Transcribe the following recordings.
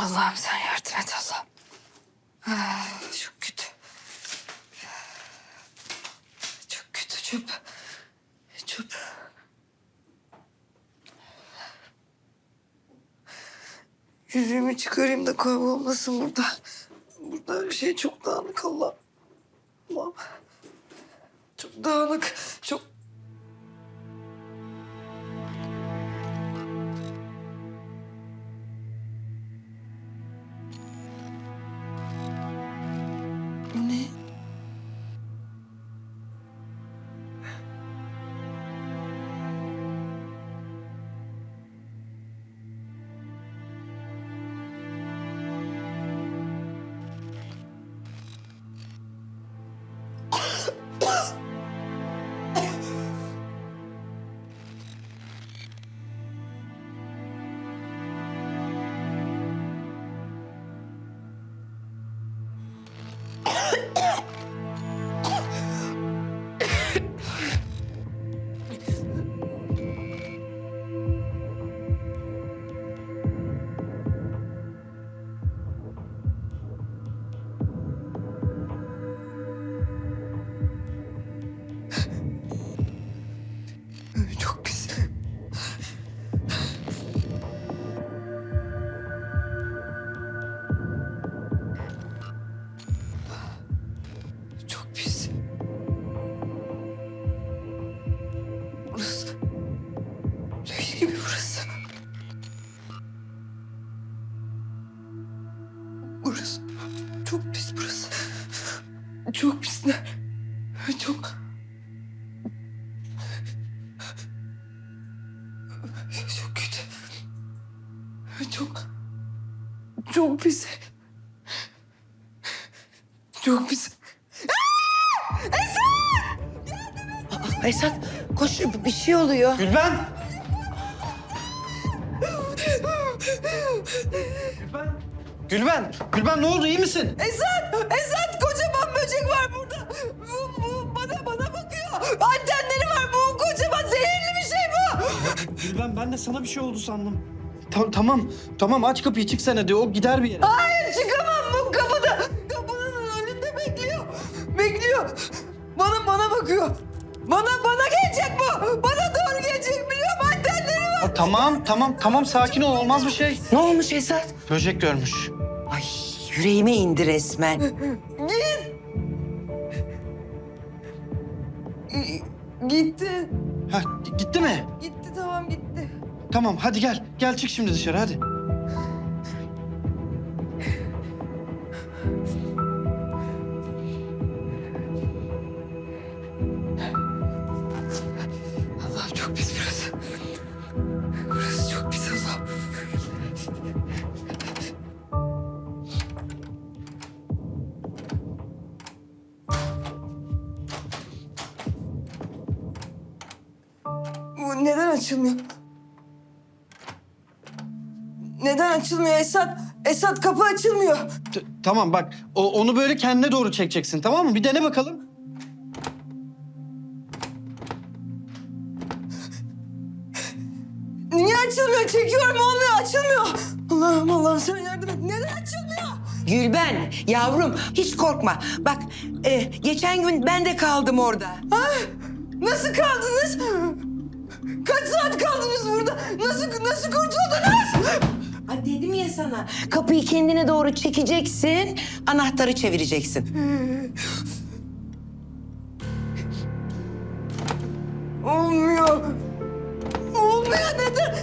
Allah'ım sen yardım et Allah'ım. Ah, Çok kötü. Çok kötü çöp. Çöp. Yüzüğümü çıkarayım da kaybolmasın burada. Burada her şey çok dağınık Allah. Allah'ım. Çok dağınık. Çok... Çok pis. ne? Çok... Çok kötü. Çok... Çok pis. Çok pis. Aa, Esat koş bir şey oluyor. Gülben! Gülben! Gülben! Gülben ne oldu iyi misin? Esat! Esat! Kocaman böcek var burada. Bu, bu bana bana bakıyor. Antenleri var. Bu kocaman zehirli bir şey bu. Gülben ben de sana bir şey oldu sandım. Ta- tamam, tamam aç kapıyı çık sen hadi o gider bir yere. Hayır çıkamam bu kapıda. Kapının önünde bekliyor. Bekliyor. Bana bana bakıyor. Bana bana gelecek bu. Bana doğru gelecek biliyorum antenleri var. Ha, tamam, tamam, tamam sakin ol olmaz bir şey. Ne olmuş Esat? Böcek görmüş. Ay yüreğime indi resmen. Gitti. Ha gitti mi? Gitti tamam gitti. Tamam hadi gel. Gel çık şimdi dışarı hadi. Açılmıyor? Neden açılmıyor Esat? Esat kapı açılmıyor. T- tamam bak o, onu böyle kendine doğru çekeceksin tamam mı? Bir dene bakalım. Niye açılmıyor? Çekiyorum olmuyor, açılmıyor. Allah'ım Allah'ım sen yardım et. Neden açılmıyor? Gülben yavrum hiç korkma. Bak e, geçen gün ben de kaldım orada. Ha? Nasıl kaldınız? Kaç saat kaldınız burada? Nasıl nasıl kurtuldunuz? Ha, dedim ya sana kapıyı kendine doğru çekeceksin anahtarı çevireceksin. Olmuyor. Olmuyor neden?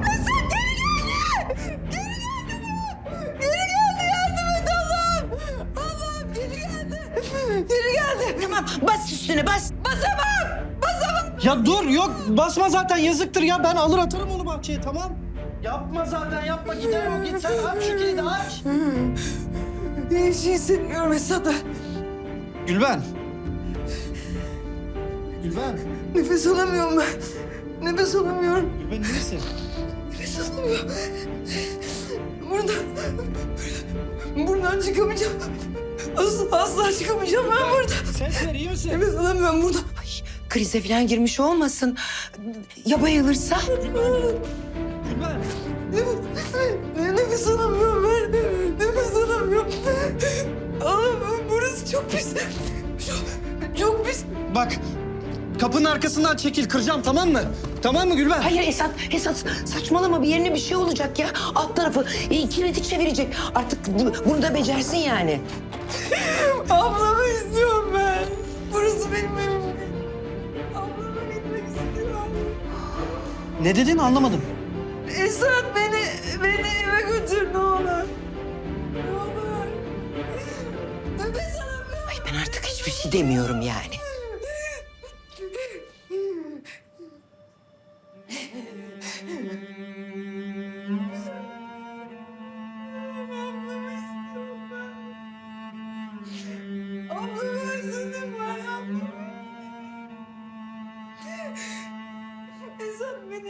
Esat geri geldi. Geri geldi bu. Geri geldi yardım et Allah'ım. Allah'ım geri geldi. Geri geldi. Tamam bas üstüne bas. Ya dur yok basma zaten yazıktır ya ben alır atarım onu bahçeye tamam. Yapma zaten yapma gider o git sen aç şu kilidi aç. Hiç şey hissetmiyorum Esat'a. Gülben. Gülben. Nefes alamıyorum ben. Nefes alamıyorum. Gülben iyi misin? Nefes alamıyorum. Buradan... Buradan çıkamayacağım. Asla, asla çıkamayacağım ben burada. Ses ver iyi misin? Nefes alamıyorum burada. Ay, krize falan girmiş olmasın. Ya bayılırsa? Gülben. Nefes, nefes alamıyorum ben. Nefes alamıyorum. Allah'ım burası çok pis. Çok, çok pis. Bak kapının arkasından çekil kıracağım tamam mı? Tamam mı Gülben? Hayır Esat, Esat saçmalama bir yerine bir şey olacak ya. Alt tarafı e, kilidi çevirecek. Artık bu- bunu da becersin yani. Ablamı istiyorum ben. Burası benim Ne dedin anlamadım. Esat beni, beni eve götür ne olur. Ne olur. Nefes alamıyorum. Ay ben artık hiçbir şey demiyorum yani.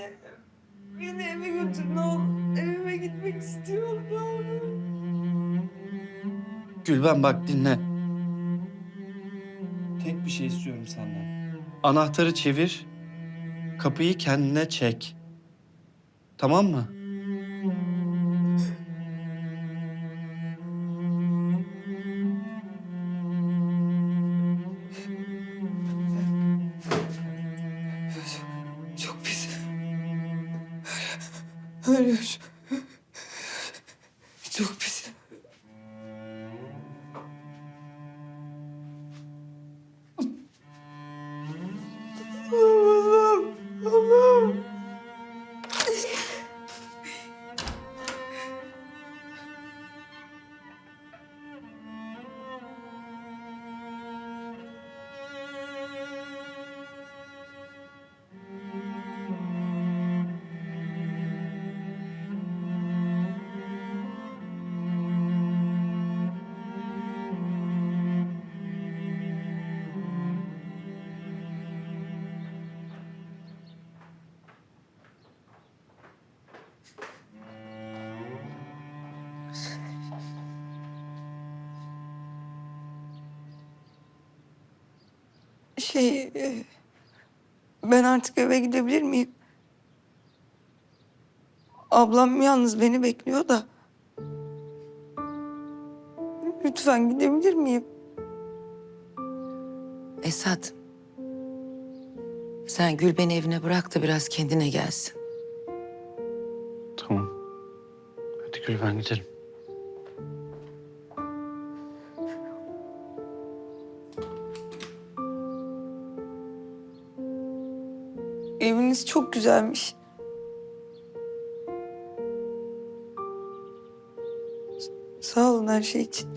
Beni, beni eve götür ne olur. Evime gitmek istiyorum ne olur. Gülben bak dinle. Tek bir şey istiyorum senden. Anahtarı çevir, kapıyı kendine çek. Tamam mı? Şey, e, ben artık eve gidebilir miyim? Ablam yalnız beni bekliyor da. Lütfen gidebilir miyim? Esat. Sen Gülben'i evine bırak da biraz kendine gelsin. Tamam. Hadi Gülben gidelim. Eviniz çok güzelmiş. Sağ olun her şey için.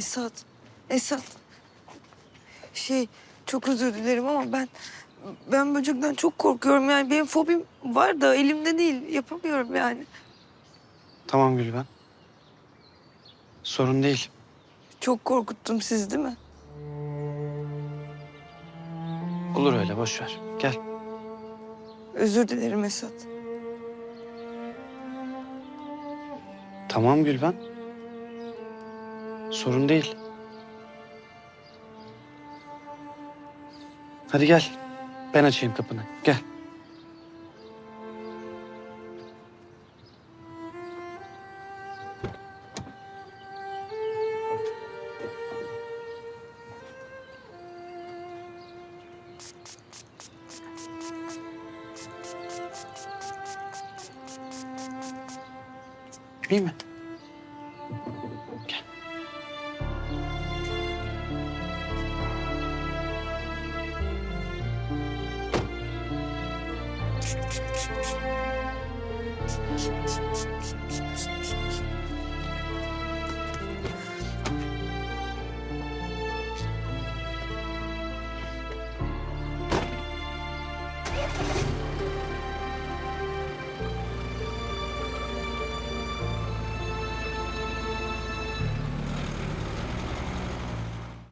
Esat, Esat. Şey, çok özür dilerim ama ben ben böcekten çok korkuyorum. Yani benim fobim var da elimde değil. Yapamıyorum yani. Tamam Gülben. Sorun değil. Çok korkuttum sizi değil mi? Olur öyle boş ver. Gel. Özür dilerim Esat. Tamam Gülben. Sorun değil. Hadi gel. Ben açayım kapını. Gel. İyi mi? Gel.